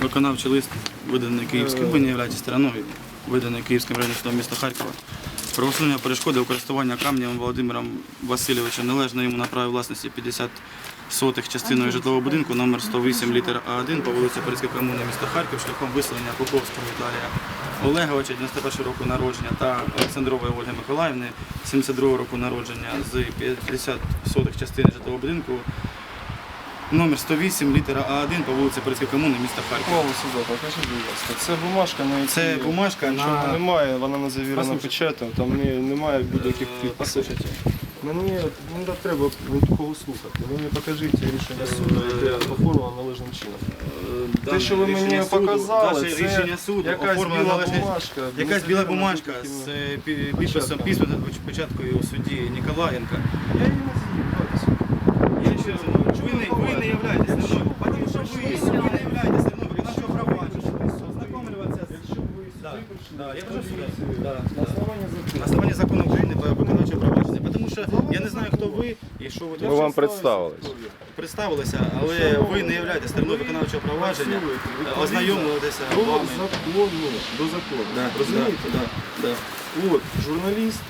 Виконавчий лист, виданий Київським, ви не являєтесь стороною, виданий Київським районним судом міста Харкова. Про усунення перешкоди у користування камнем Володимиром Васильовичем належно йому на праві власності 50 сотих частиною житлового будинку номер 108 літер А1 по вулиці Паризької комуни міста Харків шляхом виселення Поповського Віталія Олеговича, 91 року народження та Олександрової Ольги Миколаївни, 72 року народження з 50 сотих частини житлового будинку номер 108 літера А1 по вулиці Паризької комуни міста Харків. Мову сюди, покажіть, будь ласка. Це бумажка, на якій Це бумажка нічого на... немає, вона не завірена Послухайте. печатом, там немає будь-яких Е, підписів. Послухайте, Мені не треба такого слухати. Ви мені покажіть рішення суду, яке оформлено належним чином. е, Те, що ви мені показали, це рішення суду якась оформлено біла належним- бумажка. Якась біла завірена бумажка будь-якими- з е, пі- підписом, Печатками. письменною печаткою судді Ніколаєнка. Я її не з'їв. Я ще раз говорю, ви не, ви не являєтесь стороною, тому що ви, ви не являєтесь стороною виконавчого провадження. Ознакомлюватися з... Якщо ви Да, да, я прошу поліцію, Да, на да. основанні закону. На основанні закону України про виконавче провадження. Тому що я не знаю, хто ви і що ви Ми вам представились. представилися, але ви не являєтесь стороною виконавчого провадження. Ознайомилися До з вами. закону, до закону. Да, Розумієте? да. От, журналіст